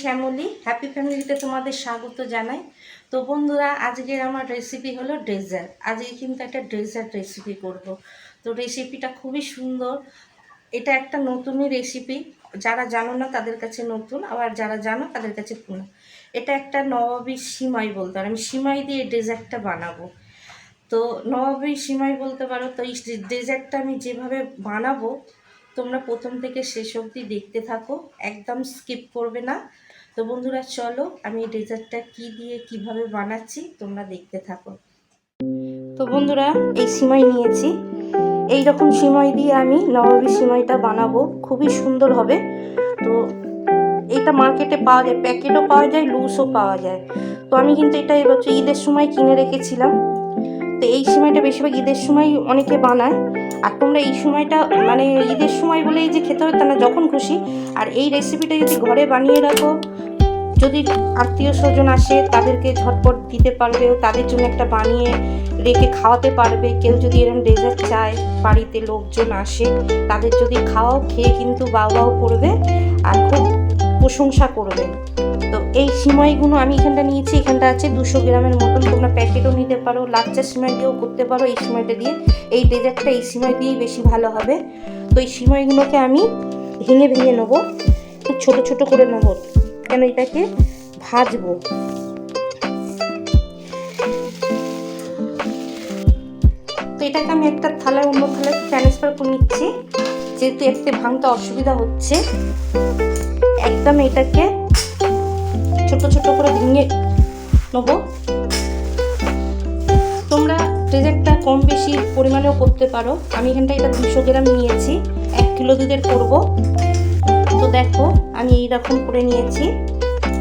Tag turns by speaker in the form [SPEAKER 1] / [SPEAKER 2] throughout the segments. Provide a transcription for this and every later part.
[SPEAKER 1] Shyamoli happy ফ্যামিলিতে তোমাদের স্বাগত জানাই। তো বন্ধুরা, আজকের আমার রেসিপি হলো ডেজার্ট আজকে কিন্তু একটা ডেজার্ট রেসিপি করব। তো রেসিপিটা খুবই সুন্দর। এটা একটা নতুনই রেসিপি যারা জানো না, তাদের কাছে নতুন। আবার যারা জানো, তাদের কাছে পুরনো। এটা একটা নবাবী সিমাই বলতে পারো। আমি সিমাই দিয়ে ডেজার্টটা বানাবো। তো নবাবী সিমাই বলতে পারো, তো এই ডেজার্টটা আমি যেভাবে বানাবো তোমরা প্রথম থেকে শেষ অবধি দেখতে থাকো, একদম স্কিপ করবে না। তো বন্ধুরা, চলো আমি ডেজার্টটা কি দিয়ে, কীভাবে বানাচ্ছি, তোমরা দেখতে থাকো। তো বন্ধুরা, এই সিমাই নিয়েছি। এই রকম সিমাই দিয়ে আমি নবাবী সিমাইটা বানাবো, খুবই সুন্দর হবে। তো এটা মার্কেটে পাওয়া যায়, প্যাকেটও পাওয়া যায় লুজও পাওয়া যায়। তো আমি কিন্তু এটা এবছর ঈদের সময় কিনে রেখেছিলাম। তো এই সময়টা বেশিরভাগ ঈদের সময় অনেকে বানায়। আর তোমরা এই সময়টা মানে ঈদের সময় বলেই যে খেতে হবে তা না, যখন খুশি। আর এই রেসিপিটা যদি ঘরে বানিয়ে রাখো, যদি আত্মীয় স্বজন আসে, তাদেরকে ঝটপট দিতে পারবে, তাদের জন্য একটা বানিয়ে রেখে খাওয়াতে পারবে। কেউ যদি এরকম ডেজার্ট চায়, বাড়িতে লোকজন আসে, তাদের যদি খাওয়াও খেয়ে কিন্তু বাবাও করবে আর খুব প্রশংসা করবে। তো এই সিমাইগুলো আমি এখানটা নিয়েছি, এখানটা আছে দুশো গ্রামের মতন। তোমরা প্যাকেটও নিতে পারো, লাচ্চা সিমাই দিয়েও করতে পারো এই সিমাইটা দিয়ে। এই ডেজার্টটা এই সিমাই দিয়েই বেশি ভালো হবে। তো এই সিমাইগুলোকে আমি ভেঙে ভেঙে নেব ছোটো ছোটো করে নেব, কেন এটাকে ভাজবো। তো এটাকে আমি একটা থালায়, অন্য থালায় ট্রান্সফার করে নিচ্ছি। যেহেতু এতে ভাঙতে অসুবিধা হচ্ছে, একদম এটাকে ছোট ছোট করে ভেঙে নেব। তোমরা ডেজার্টটা কম বেশি পরিমাণেও করতে পারো। আমি এখানটা এটা দুশো গ্রাম নিয়েছি। এক কিলো দুধের করব। তো দেখো, আমি এইরকম করে নিয়েছি।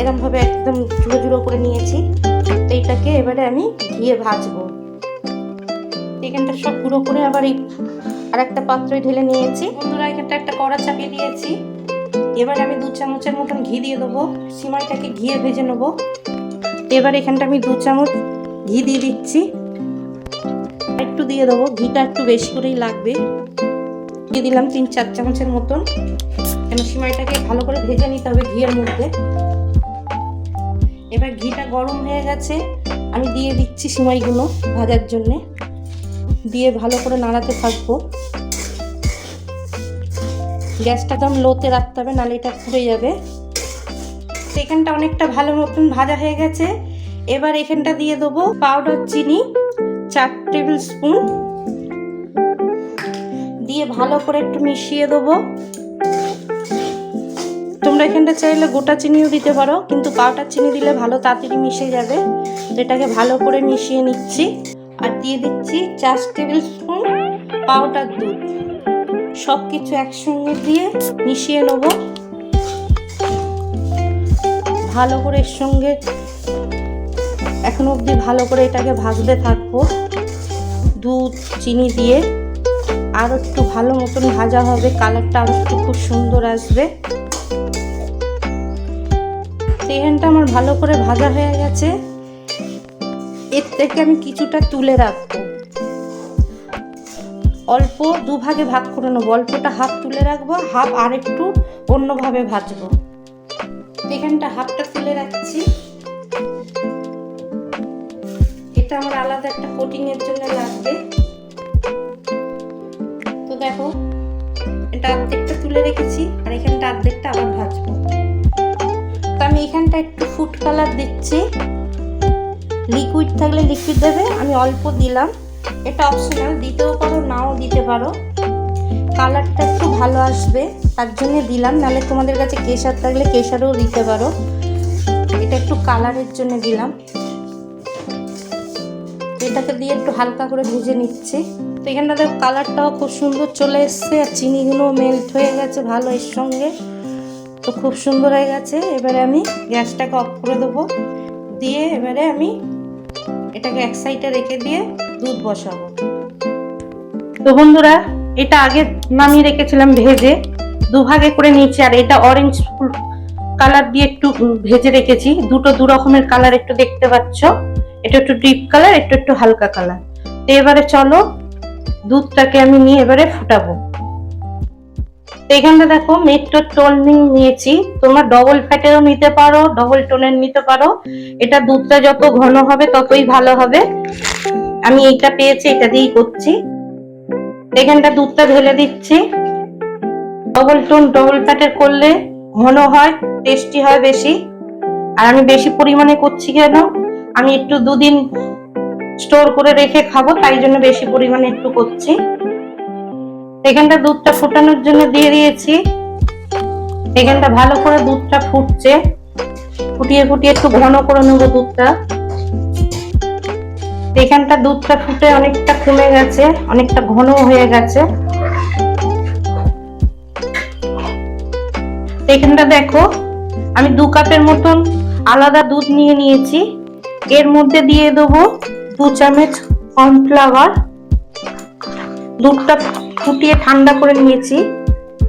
[SPEAKER 1] এরমভাবে একদম ঝুড়ো ঝুড়ো করে নিয়েছি। তো এইটাকে এবারে আমি ঘিয়ে ভাজবো। এখানটা সব পুরো করে আবার এই আর একটা পাত্রে ঢেলে নিয়েছি। বন্ধুরা, এখানটা একটা কড়া চাপিয়ে দিয়েছি। এবার আমি দু চামচের মতন ঘি দিয়ে দেবো। সিমাইটাকে ঘিয়ে ভেজে নেব। এবার এখানটা আমি দু চামচ ঘি দিয়ে দিচ্ছি। একটু দিয়ে দেবো। ঘিটা একটু বেশি করেই লাগবে। দিয়ে দিলাম তিন চার চামচের মতন। কেন সিমাইটাকে ভালো করে ভেজে নিতে হবে ঘিয়ের মধ্যে। এবার ঘিটা গরম হয়ে গেছে। আমি দিয়ে দিচ্ছি সিমাইগুলো ভাজার জন্যে। দিয়ে ভালো করে নাড়াতে থাকব। গ্যাসটা একদম লোতে রাখতে হবে নাহলে এটা পুড়ে যাবে। এখানটা অনেকটা ভালো মতন ভাজা হয়ে গেছে। এবার এখানটা দিয়ে দেবো পাউডার চিনি, চার টেবিল স্পুন দিয়ে ভালো করে একটু মিশিয়ে দেবো। তোমরা এখানটা চাইলে গোটা চিনিও দিতে পারো, কিন্তু পাউডার চিনি দিলে ভালো তাড়াতাড়ি মিশে যাবে। তো এটাকে ভালো করে মিশিয়ে নিচ্ছি। আর দিয়ে দিচ্ছি চার টেবিল স্পুন পাউডার দুধ। সব কিছু একসঙ্গে দিয়ে মিশিয়ে নেব। ভালো করে এর সঙ্গে এখন অবধি ভালো করে এটাকে ভাজতে থাকব। দুধ, চিনি দিয়ে আরও একটু ভালো মতন ভাজা হবে, কালারটা আরও একটু খুব সুন্দর আসবে। সেখানটা আমার ভালো করে ভাজা হয়ে গেছে। এর থেকে আমি কিছুটা তুলে রাখব। অল্প দুভাগে ভাগ করে নেব অল্পটা হাফ তুলে রাখব, হাফ আর একটু অন্যভাবে ভাজবো। এখানটা হাফটা তুলে রাখছি। এটা আমার আলাদা একটা কোটিং এর জন্য লাগবে। তো দেখো, এটা অর্ধেকটা তুলে রেখেছি, আর এখানটা অর্ধেকটা আবার ভাজবো। তো আমি এখানটা একটু ফুড কালার দিচ্ছি। লিকুইড থাকলে লিকুইড দেবে, আমি অল্প দিলাম। এটা অপশনাল দিতেও পারো, নাও দিতে পারো। কালারটা একটু ভালো আসবে, তার জন্য দিলাম, নাহলে তোমাদের কাছে কেশার থাকলে কেশারও দিতে পারো। এটা একটু কালারের জন্য দিলাম। এটাকে দিয়ে একটু হালকা করে ভেজে নিচ্ছি। তো এখানটা দেখো কালারটাও খুব সুন্দর চলে এসছে, আর চিনিগুলো মেল্ট হয়ে গেছে ভালো এর সঙ্গে। তো খুব সুন্দর হয়ে গেছে, এবারে আমি গ্যাসটাকে অফ করে দেবো। দিয়ে এবারে আমি এটাকে এক সাইডে রেখে দিয়ে দুধ বসাবো। তো বন্ধুরা, এটা আগে নামিয়ে রেখেছিলাম ভেজে। দুভাগে করে নিয়েছি, আর এটা অরেঞ্জ কালার দিয়ে একটু ভেজে রেখেছি। দুটো দু রকমের কালার একটু দেখতে পাচ্ছ। এটা একটু ডিপ কালার একটু একটু হালকা কালার তো এবারে চলো, দুধটাকে আমি নিয়ে এবারে ফুটাবো। এখানটা দেখো মেট্রো টোনিং নিয়েছি। তোমরা ডবল ফ্যাটেরও নিতে পারো ডবল টোনের নিতে পারো। এটা দুধটা যত ঘন হবে ততই ভালো হবে। আমি এইটা পেয়েছি, এটা দিয়েই করছি। এখানটা দুধটা ঢেলে দিচ্ছি। ডবল টোন ডবল ফ্যাটের করলে ঘন হয় টেস্টি হয় বেশি। আর আমি বেশি পরিমাণে করছি কেন? আমি একটু দুদিন স্টোর করে রেখে খাব, তাই জন্য বেশি পরিমাণে একটু করছি। এখানটা দুধটা ফোটানোর জন্য দিয়ে দিয়েছি। এখানটা ভালো করে দুধটা ফুটছে। ফুটিয়ে ফুটিয়ে একটু ঘন করে নেব দুধটা। এখানটা দুধটা ফুটে অনেকটা কমে গেছে, অনেকটা ঘন হয়ে গেছে। এখানটা দেখো, আমি দু কাপের মতন আলাদা দুধ নিয়ে নিয়েছি। এর মধ্যে দিয়ে দেবো দু চামচ কর্নফ্লাওয়ার। দুধটা ফুটিয়ে ঠান্ডা করে নিয়েছি।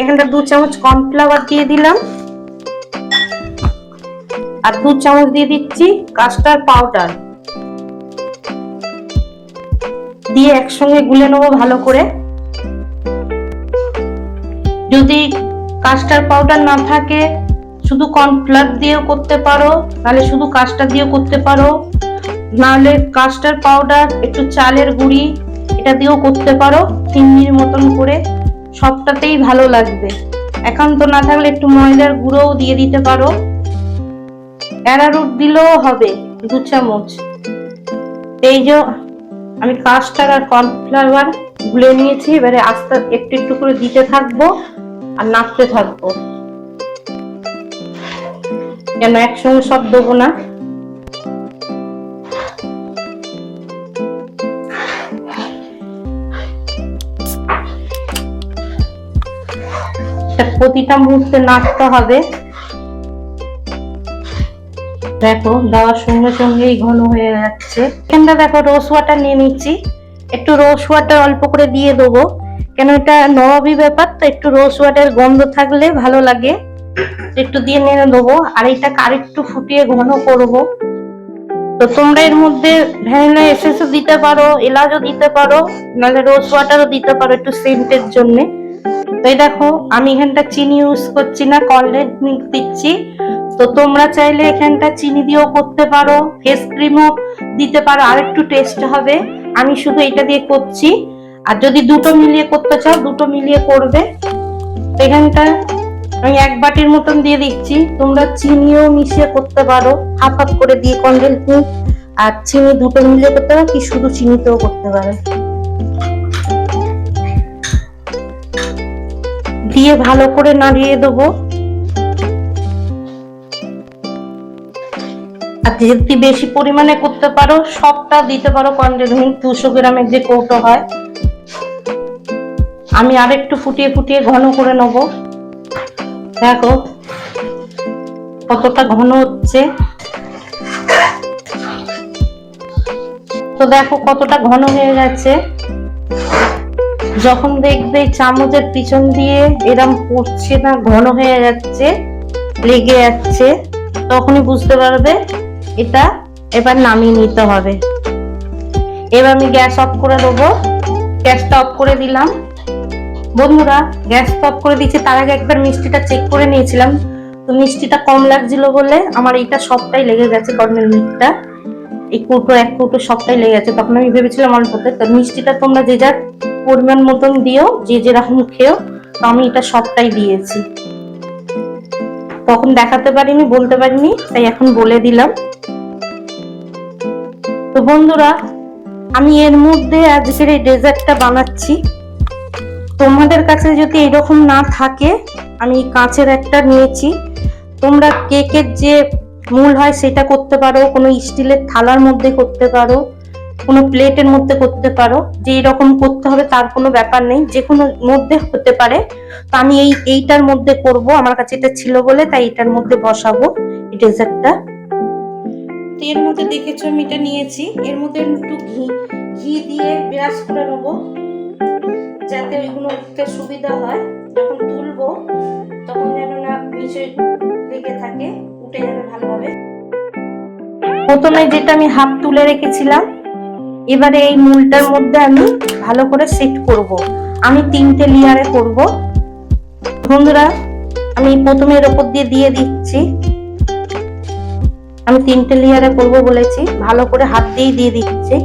[SPEAKER 1] এখানটা দু চামচ কর্নফ্লাওয়ার দিয়ে দিলাম। আর দু চামচ দিয়ে দিচ্ছি কাস্টার্ড পাউডার। দিয়ে একসঙ্গে গুলে নেব ভালো করে। যদি কাস্টার পাউডার না থাকে, শুধু কর্নফ্লাওয়ার দিয়েও করতে পারো, নাহলে শুধু কাস্টার দিয়েও করতে পারো। নাহলে কাস্টার্ড পাউডার, একটু চালের গুঁড়ি, এটা দিয়েও করতে পারো, চিনির মতন করে। সবটাতেই ভালো লাগবে। একান্ত না থাকলে একটু ময়দার গুঁড়োও দিয়ে দিতে পারো। অ্যারারুট দিলেও হবে, দু চামচ। এই যে আমি কাস্টার্ড আর কর্নফ্লাওয়ার গুলে নিয়েছি, এবারে আস্তে একটু একটু করে দিতে থাকব আর নাড়তে থাকব। কেন একসঙ্গে সব দেবো না? প্রতিটা মুহূর্তে নাড়তে হবে। দেখো, দেওয়ার সঙ্গে সঙ্গেই ঘন হয়ে যাচ্ছে। এখানটা দেখো রোজ ওয়াটার নিয়ে নিচ্ছি। একটু রোজ ওয়াটার অল্প করে দিয়ে দেবো। কেন এটা নবাবী ব্যাপার, তো একটু রোজ ওয়াটার গন্ধ থাকলে ভালো লাগে। একটু দিয়ে নিয়ে দেবো, আর এটাকে আরেকটু ফুটিয়ে ঘন করব। তো তোমরা এর মধ্যে ভ্যানিলা এসেন্সও দিতে পারো, এলাচও দিতে পারো, নাহলে রোজ ওয়াটারও দিতে পারো একটু সেন্টের জন্যে। তো এই দেখো, আমি এখানটা চিনি ইউজ করছি না কলডেড মিল্ক দিচ্ছি। তো তোমরা চাইলে এখানটা চিনি দিয়েও করতে পারো ফেস ক্রিমও দিতে পারো আর একটু টেস্ট হবে। আমি শুধু এটা দিয়ে করছি। আর যদি দুটো মিলিয়ে করতে চাও, দুটো মিলিয়ে করবে। এখানটা আমি এক বাটির মতন দিয়ে দিচ্ছি। তোমরা চিনিও মিশিয়ে করতে পারো। হাফ হাফ করে দিয়ে কন্ডেন্স মিল্ক আর চিনি দুটো মিলিয়ে করতে পারো কি শুধু চিনিতেও করতে পারো। দিয়ে ভালো করে নাড়িয়ে দেবো। আর যদি বেশি পরিমাণে করতে পারো, সবটা দিতে পারো কন্ডেন্স মিল্ক দুশো গ্রামের যে কৌটো হয়। আমি আরেকটু ফুটিয়ে ফুটিয়ে ঘন করে নেব। দেখো কতটা ঘন হচ্ছে। তো দেখো কতটা ঘন হয়ে গেছে। যখন দেখবে চামচের পিছন দিয়ে এরম পড়ছে না, ঘন হয়ে যাচ্ছে, লেগে যাচ্ছে, তখনই বুঝতে পারবে এটা এবার নামিয়ে নিতে হবে। এবার আমি গ্যাস অফ করে দেবো। গ্যাসটা অফ করে দিলাম। বন্ধুরা, গ্যাস অফ করে দিয়েছি, তার আগে একবার মিষ্টিটা চেক করে নিয়েছিলাম। তো মিষ্টিটা কম লাগছিল বলে আমার এইটা সবটাই লেগে গেছে কর্নেল মিটটা। এই কৌটো, এক কৌটো সবটাই লেগে গেছে। তখন আমি ভেবেছিলাম অল্পতে তো মিষ্টিটা তোমরা যে যার পরিমাণ মতন দিও, যে যেরকম খেও, তো আমি এটা সবটাই দিয়েছি। তখন দেখাতে পারিনি, বলতে পারিনি, তাই এখন বলে দিলাম। তো বন্ধুরা, আমি এর মধ্যে আজকের এই ডেজার্টটা বানাচ্ছি। তোমাদের কাছে যদি এরকম না থাকে, আমি কাঁচের একটা নিয়েছি। তোমরা কেকের যে মূল হয়, সেটা করতে পারো, কোনো স্টিলের থালার মধ্যে করতে পারো। কোনো প্লেটের মধ্যে করতে পারো যে এরকম করতে হবে তার কোনো ব্যাপার নেই যে কোনো মধ্যে হতে পারে। তো আমি এই এইটার মধ্যে করব আমার কাছে এটা ছিল বলে তাই এটার মধ্যে বসাবো। এই ডেজার্টটা তো এর মধ্যে দেখেছ আমি এটা নিয়েছি। এর মধ্যে একটু ঘি ঘি দিয়ে ব্রাশ করে নেব যাতে ওইগুলো উঠতে সুবিধা হয়। যখন তুলবো তখন যেন না নিচে লেগে থাকে উঠে যাবে ভালোভাবে প্রথমে যেটা আমি হাফ তুলে রেখেছিলাম এবারে এই মূলটার মধ্যে আমি ভালো করে সেট করব। আমি তিনটে লেয়ারে করব। বন্ধুরা, আমি প্রথমে এর ওপর দিয়ে দিয়ে দিচ্ছি। আমি তিনটে লেয়ারে করব বলেছি। ভালো করে হাত দিয়েই দিয়ে দিচ্ছি।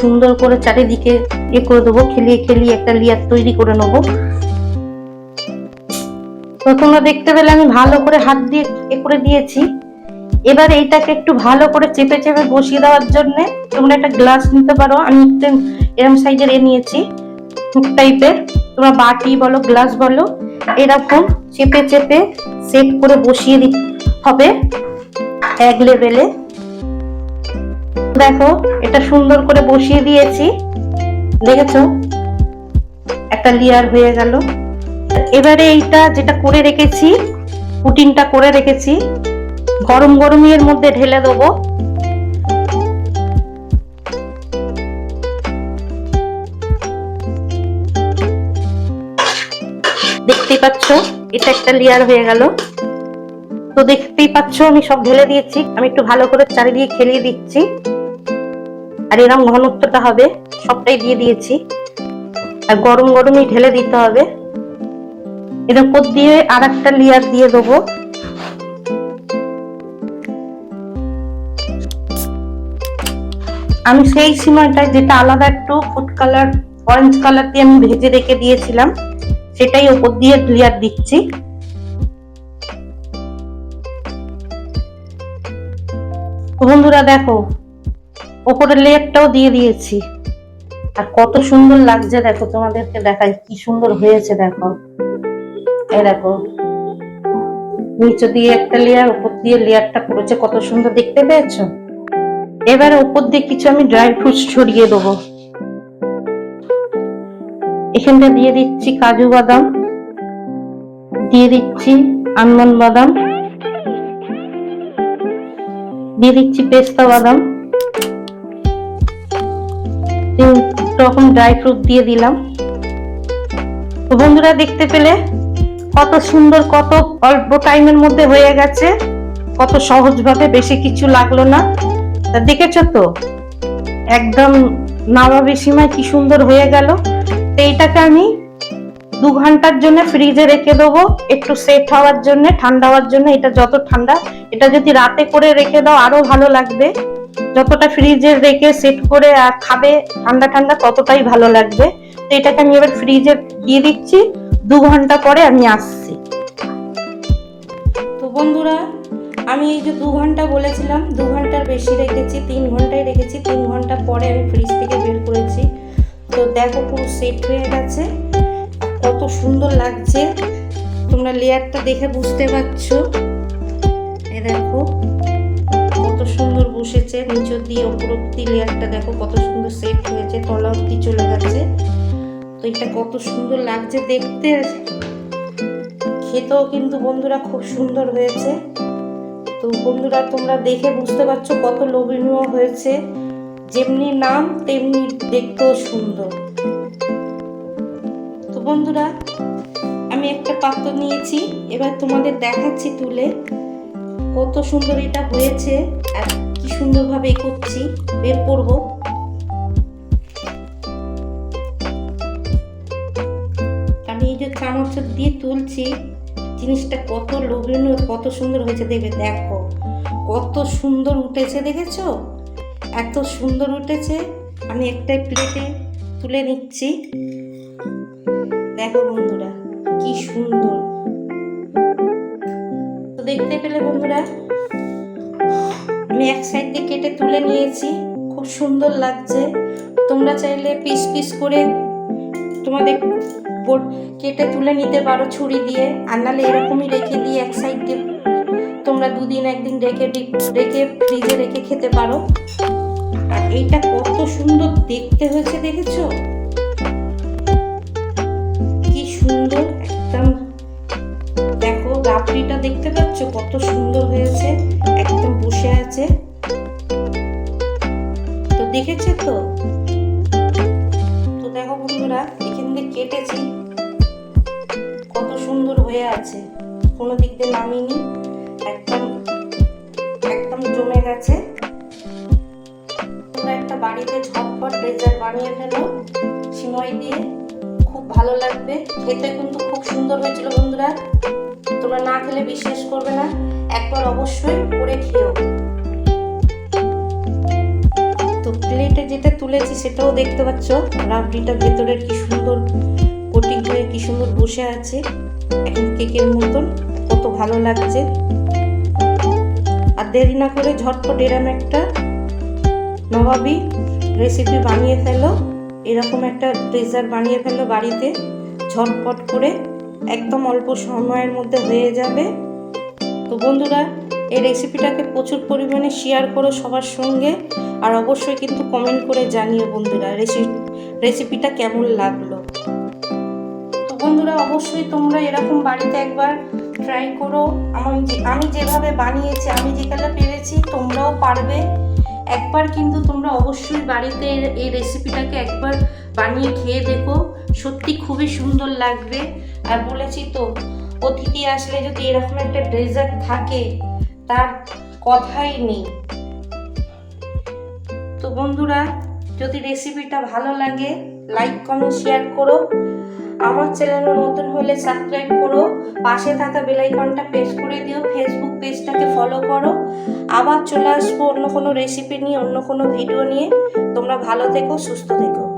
[SPEAKER 1] সুন্দর করে চারিদিকে ইয়ে করে দেবো, খেলিয়ে খেলিয়ে একটা লেয়ার তৈরি করে নেব। তো তোমরা দেখতে পেলে আমি ভালো করে হাত দিয়ে এ করে দিয়েছি। এবার এইটাকে একটু ভালো করে চেপে চেপে বসিয়ে দেওয়ার জন্য তোমরা একটা গ্লাস নিতে পারো। আমি এরম সাইজের এ নিয়েছি হুক টাইপের তোমরা বাটি বলো গ্লাস বলো, এরকম চেপে চেপে সেট করে বসিয়ে দিতে হবে এক লেভেলে দেখো, এটা সুন্দর করে বসিয়ে দিয়েছি। দেখেছ? একটা লেয়ার হয়ে গেল। এবারে এইটা যেটা করে রেখেছি, পুটিনটা করে রেখেছি গরম গরম এর মধ্যে ঢেলে দেবো। দেখতেই পাচ্ছ, এটা একটা লেয়ার হয়ে গেল। তো দেখতেই পাচ্ছ, আমি সব ঢেলে দিয়েছি। আমি একটু ভালো করে চারিদিকে খেলিয়ে দিচ্ছি। আর এরকম ঘনত্বটা হবে, সবটাই দিয়ে দিয়েছি। আর গরম গরমই ঢেলে দিতে হবে। এর উপর দিয়ে আর একটা লেয়ার দিয়ে দেবো। আমি সেই সময়টায় যেটা আলাদা একটু ফুড কালার অরেঞ্জ কালার দিয়ে আমি ভেজে রেখে দিয়েছিলাম, সেটাই ওপর দিয়ে লেয়ার দিচ্ছি। বন্ধুরা দেখো, ওপরের লেয়ারটাও দিয়ে দিয়েছি। আর কত সুন্দর লাগছে দেখো তোমাদেরকে দেখাই, কি সুন্দর হয়েছে দেখো। এই দেখো, নিচে দিয়ে একটা লেয়ার উপর দিয়ে লেয়ারটা করেছে, কত সুন্দর, দেখতে পেয়েছ? এবার উপর দিয়ে কিছু আমি ড্রাই ফ্রুটস ছড়িয়ে দেবো। এখানটা দিয়ে দিচ্ছি কাজু বাদাম, দিয়ে দিচ্ছি আলমন্ড বাদাম, দিয়ে দিচ্ছি পেস্তা বাদাম তিন রকম ড্রাই ফ্রুট দিয়ে দিলাম। তো বন্ধুরা দেখতে পেলে কত সুন্দর, কত অল্প টাইমের মধ্যে হয়ে গেছে, কত সহজভাবে বেশি কিছু লাগল না। তা দেখেছ তো? একদম নামাবে সীমায় কি সুন্দর হয়ে গেল। এইটাকে আমি দু ঘণ্টার জন্য ফ্রিজে রেখে দেবো। একটু সেট হওয়ার জন্য, ঠান্ডা হওয়ার জন্য। এটা যত ঠান্ডা, এটা যদি রাতে করে রেখে দাও, আরও ভালো লাগবে। যতটা ফ্রিজে রেখে সেট করে আর খাবে, ঠান্ডা ঠান্ডা, ততটাই ভালো লাগবে। তো এটাকে আমি এবার ফ্রিজে দিয়ে দিচ্ছি। দু ঘণ্টা পরে আমি আসছি। তো বন্ধুরা আমি এই যে দু ঘণ্টা বলেছিলাম, দু ঘণ্টার বেশি রেখেছি, তিন ঘন্টায় রেখেছি, তিন ঘণ্টা পরে আমি ফ্রিজ থেকে বের করেছি। তো দেখো পুরো সেট হয়ে গেছে, কত সুন্দর লাগছে। তোমরা লেয়ারটা দেখে বুঝতে পারছ। এ দেখো, কত সুন্দর বসেছে, নিচের দিয়ে ওপর অব্দি লেয়ারটা দেখো কত সুন্দর সেট হয়েছে, তলা অব্দি চলে গেছে। তো এটা কত সুন্দর লাগছে দেখতে। খেতেও কিন্তু বন্ধুরা খুব সুন্দর হয়েছে। তো বন্ধুরা, তোমরা দেখে বুঝতে পারছ কত লোভনীয় হয়েছে। যেমনি নাম, তেমনি দেখতেও সুন্দর। তো বন্ধুরা, আমি একটা পাত্র নিয়েছি, এবার তোমাদের দেখাচ্ছি তুলে কত সুন্দর এটা হয়েছে আর কি সুন্দরভাবে করছি বের করব। আমি এই যে চামচ দিয়ে তুলছি জিনিসটা কত লোভনীয়, কত সুন্দর হয়েছে দেখবে, দেখো। কত সুন্দর উঠেছে, দেখেছ? এত সুন্দর উঠেছে। আমি একটা প্লেটে তুলে নিচ্ছি। দেখো বন্ধুরা, কি সুন্দর। তো দেখতে পেলে বন্ধুরা, আমি এক সাইড দিয়ে কেটে তুলে নিয়েছি। খুব সুন্দর লাগছে। তোমরা চাইলে পিস পিস করে তোমাদের কেটে তুলে নিতে পারো ছুরি দিয়ে। আর নাহলে এরকমই রেখে দিয়ে এক সাইড দিয়ে তোমরা দুদিন একদিন রেখে রেখে ফ্রিজে রেখে খেতে পারো। আর এইটা কত সুন্দর দেখতে হয়েছে দেখেছ? কি সুন্দর একদম। দেখো রাবড়িটা দেখতে পাচ্ছ? কত সুন্দর হয়েছে। একদম বসে আছে। তো দেখেছে তো? তো দেখো বন্ধুরা কেটেছি। কত সুন্দর হয়ে আছে। কোনো দিক দিয়ে নামিনি। একদম একদম জমে গেছে। তোমরা একটা বাড়িতে ঝটপট ডেজার্ট বানিয়ে ফেলো। সিমই দিয়ে। খুব ভালো লাগবে। খেতে কিন্তু খুব সুন্দর হয়েছিল বন্ধুরা। তোমরা না খেলে বিশ্বাস করবে না। একবার অবশ্যই করে খেও প্লেটে যেটা তুলেছি সেটাও দেখতে পাচ্ছ। রাবড়িটা ভেতরের কি সুন্দর কোটিং হয়ে কি সুন্দর বসে আছে। এখন কেকের মতন কত ভালো লাগছে। আর দেরি না করে ঝটপট এরম একটা নবাবি রেসিপি বানিয়ে ফেলো। এরকম একটা ড্রেজার বানিয়ে ফেলো বাড়িতে। ঝটপট করে একদম অল্প সময়ের মধ্যে হয়ে যাবে। তো বন্ধুরা, এই রেসিপিটাকে প্রচুর পরিমাণে শেয়ার করো সবার সঙ্গে। আর অবশ্যই কিন্তু কমেন্ট করে জানিও বন্ধুরা রেসিপি রেসিপিটা কেমন লাগল। তো বন্ধুরা অবশ্যই তোমরা এরকম বাড়িতে একবার ট্রাই করো। আমি আমি যেভাবে বানিয়েছি, আমি যেখানে পেরেছি, তোমরাও পারবে। একবার কিন্তু তোমরা অবশ্যই বাড়িতে এই রেসিপিটাকে একবার বানিয়ে খেয়ে দেখো। সত্যি খুবই সুন্দর লাগবে। আর বলেছি তো, অতিথি আসলে যদি এরকম একটা ডেজার্ট থাকে, তার কথাই নেই। তো বন্ধুরা, যদি রেসিপিটা ভালো লাগে লাইক কমেন্ট শেয়ার করো। আমার চ্যানেলের নতুন হলে সাবস্ক্রাইব করো। পাশে থাকা বেলাইকনটা প্রেস করে দিও। ফেসবুক পেজটাকে ফলো করো। আবার চলে আসব অন্য কোনো রেসিপি নিয়ে, অন্য কোনো ভিডিও নিয়ে। তোমরা ভালো থেকো, সুস্থ থেকো।